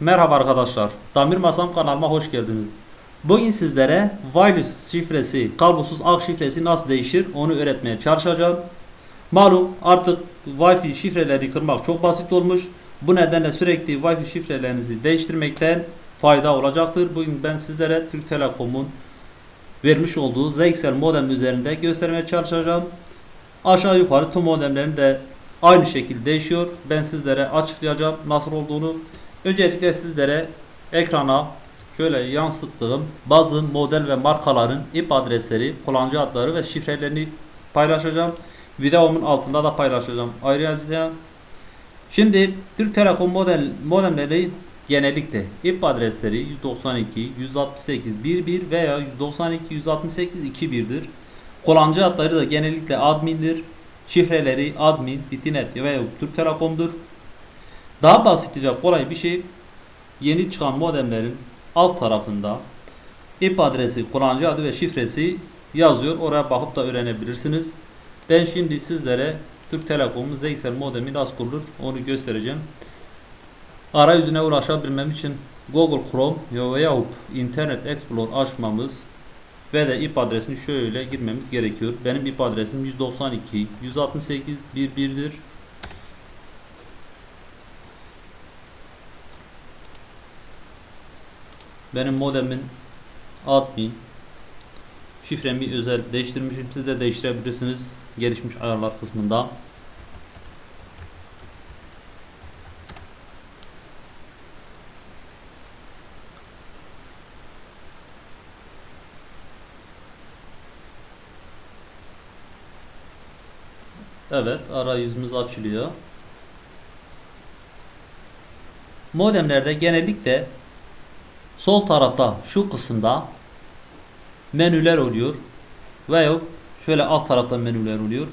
Merhaba arkadaşlar. Damir Masam kanalıma hoş geldiniz. Bugün sizlere wireless şifresi, kablosuz ağ şifresi nasıl değişir onu öğretmeye çalışacağım. Malum artık Wi-Fi şifreleri kırmak çok basit olmuş. Bu nedenle sürekli Wi-Fi şifrelerinizi değiştirmekten fayda olacaktır. Bugün ben sizlere Türk Telekom'un vermiş olduğu ZXL modem üzerinde göstermeye çalışacağım. Aşağı yukarı tüm modemlerin de aynı şekilde değişiyor. Ben sizlere açıklayacağım nasıl olduğunu. Öncelikle sizlere ekrana şöyle yansıttığım bazı model ve markaların IP adresleri, kullanıcı adları ve şifrelerini paylaşacağım. Videomun altında da paylaşacağım. Ayrıca şimdi Türk Telekom model modemleri genellikle IP adresleri 192, 168, 11 veya 192, 168, 21'dir. Kullanıcı adları da genellikle admindir. Şifreleri admin, ditinet veya Türk Telekom'dur. Daha basit ve kolay bir şey yeni çıkan modemlerin alt tarafında IP adresi, kullanıcı adı ve şifresi yazıyor. Oraya bakıp da öğrenebilirsiniz. Ben şimdi sizlere Türk Telekom'un ZXL modemi nasıl kurulur onu göstereceğim. Arayüzüne ulaşabilmem için Google Chrome veya Internet Explorer açmamız ve de IP adresini şöyle girmemiz gerekiyor. Benim IP adresim 192 168 11'dir. Benim modemin admin şifremi özel değiştirmişim. Siz de değiştirebilirsiniz gelişmiş ayarlar kısmında. Evet arayüzümüz açılıyor. Modemlerde genellikle sol tarafta şu kısımda menüler oluyor. Veya şöyle alt tarafta menüler oluyor.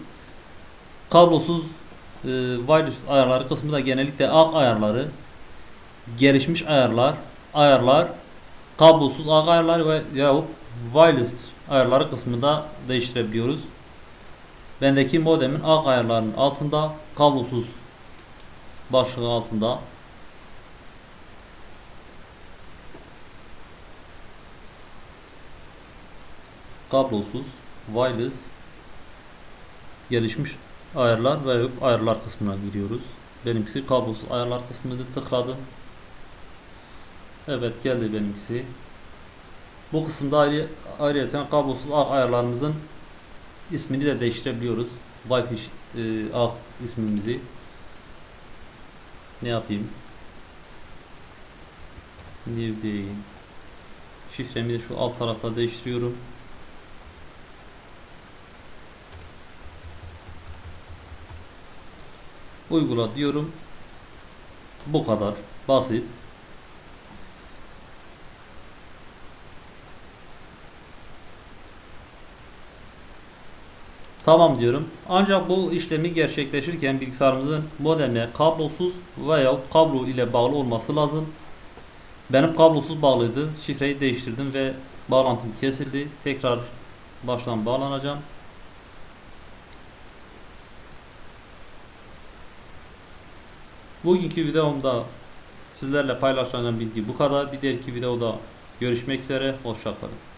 Kablosuz e, wireless ayarları kısmı da genellikle ağ ayarları, gelişmiş ayarlar, ayarlar, kablosuz ağ ayarları ve yahut wireless ayarları kısmında değiştirebiliyoruz. Bendeki modemin ağ ayarlarının altında kablosuz başlığı altında kablosuz wireless gelişmiş ayarlar ve ayarlar kısmına giriyoruz. Benimkisi kablosuz ayarlar kısmını tıkladım. Evet geldi benimkisi. Bu kısımda ayrı, ayrıca kablosuz ağ ayarlarımızın ismini de değiştirebiliyoruz. Wi-Fi e, ağ ismimizi ne yapayım? New diyeyim. Şifremi de şu alt tarafta değiştiriyorum. Uygula diyorum. Bu kadar basit. Tamam diyorum. Ancak bu işlemi gerçekleşirken bilgisayarımızın modemine kablosuz veya kablo ile bağlı olması lazım. Benim kablosuz bağlıydı. Şifreyi değiştirdim ve bağlantım kesildi. Tekrar baştan bağlanacağım. Bugünkü videomda sizlerle paylaşacağım bilgi bu kadar. Bir diğerki videoda görüşmek üzere. Hoşçakalın.